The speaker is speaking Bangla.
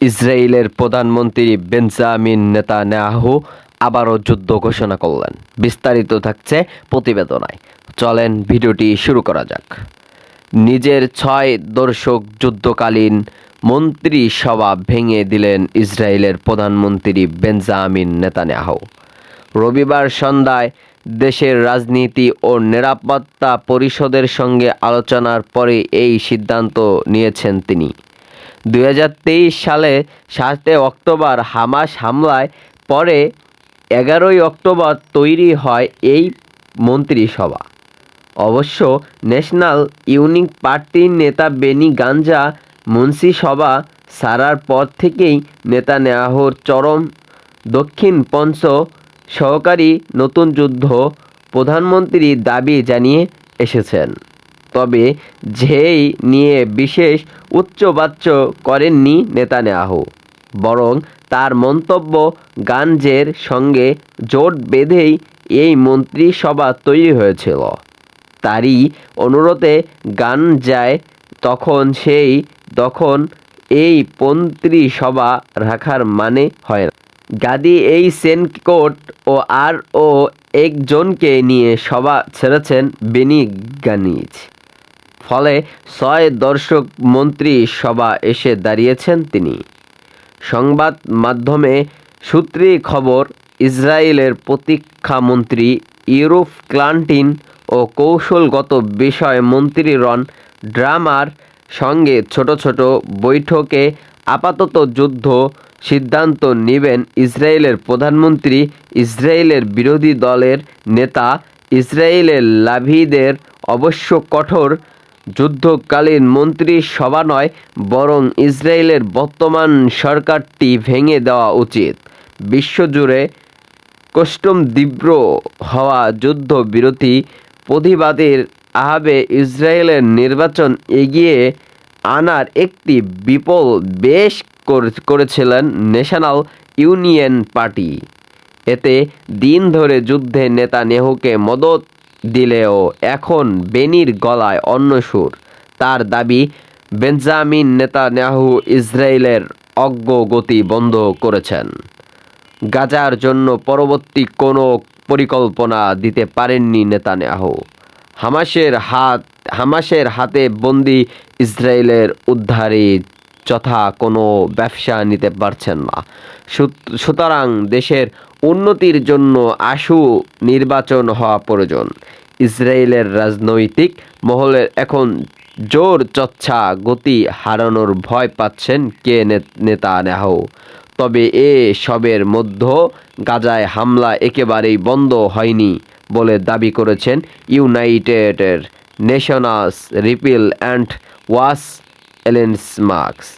ইসরায়েলের প্রধানমন্ত্রী বেঞ্জামিন নেতা নেতানিয়াহু আবারও যুদ্ধ ঘোষণা করলেন। বিস্তারিত থাকছে প্রতিবেদনায়। চলেন ভিডিওটি শুরু করা যাক। নিজের ছয় দর্শক যুদ্ধকালীন মন্ত্রিসভা ভেঙে দিলেন ইসরায়েলের প্রধানমন্ত্রী বেঞ্জামিন নেতানিয়াহু। রবিবার সন্ধ্যায় দেশের রাজনীতি ও নিরাপত্তা পরিষদের সঙ্গে আলোচনার পরে এই সিদ্ধান্ত নিয়েছেন তিনি। দু হাজার তেইশ সালে সাতই অক্টোবর হামাস হামলায় পরে এগারোই অক্টোবর তৈরি হয় এই মন্ত্রিসভা। অবশ্য ন্যাশনাল ইউনিক পার্টির নেতা বেনি গাঞ্জা মন্ত্রিসভা সারার পর থেকেই নেতা নেতানিয়াহুর চরম দক্ষিণ পঞ্চ সহকারী নতুন যুদ্ধ প্রধানমন্ত্রী দাবি জানিয়ে এসেছেন। তবে যেই নিয়ে বিশেষ উচ্চবাচ্য করেননি নেতানিয়াহু। বরং তার মন্তব্য গাঞ্জের সঙ্গে জোট বেঁধেই এই মন্ত্রিসভা তৈরি হয়েছিল। তারই অনুরোধে গান যায় তখন সেই, তখন এই মন্ত্রিসভা রাখার মানে হয় না। গাদি এই সেনকোট ও আর ও একজনকে নিয়ে সভা ছেড়েছেন বেনি গানিজ। ফলে ছয় দর্শক মন্ত্রী সভা এসে দাঁড়িয়েছেন তিনি। সংবাদ মাধ্যমে সূত্রে খবর, ইসরায়েলের প্রতীক্ষামন্ত্রী ইউরোপ ক্লান্টিন ও কৌশলগত বিষয় মন্ত্রী রন ড্রামার সঙ্গে ছোট ছোট বৈঠকে আপাতত যুদ্ধ সিদ্ধান্ত নেবেন ইসরায়েলের প্রধানমন্ত্রী, ইসরায়েলের বিরোধী দলের নেতা, ইসরায়েলের লাভিদের অবশ্য কঠোর যুদ্ধকালীন মন্ত্রী সভা নয়, বরং ইসরায়েলের বর্তমান সরকারটি ভেঙে দেওয়া উচিত। বিশ্বজুড়ে কষ্টম তীব্র হওয়া যুদ্ধ যুদ্ধবিরতি প্রতিবাদের আহাবে ইসরায়েলের নির্বাচন এগিয়ে আনার একটি বিপল বেশ করেছিলেন ন্যাশনাল ইউনিয়ন পার্টি। এতে দিন ধরে যুদ্ধে নেতা নেহুকে মদত দিলেও এখন বেনির গলায় অন্য সুর। তার দাবি, বেঞ্জামিন নেতানিয়াহু ইসরায়েলের অগ্রগতি বন্ধ করেছেন। গাজার জন্য পরবর্তী কোনো পরিকল্পনা দিতে পারেননি নেতানিয়াহু। হামাসের হাত, হামাসের হাতে বন্দি ইসরায়েলের উদ্ধারে যথা কোনো ব্যবসা নিতে পারছেন না। সুত- সুতরাং দেশের উন্নতির জন্য আশু নির্বাচন হওয়া প্রয়োজন। ইসরায়েলের রাজনৈতিক মহলের এখন জোর চচ্ছা গতি হারানোর ভয় পাচ্ছেন কে নেতানিয়াহু। তবে এ সবের মধ্য গাজায় হামলা একেবারেই বন্ধ হয়নি বলে দাবি করেছেন ইউনাইটেডের নেশনস রিপিল অ্যান্ড ওয়াস এলেন্স মার্কস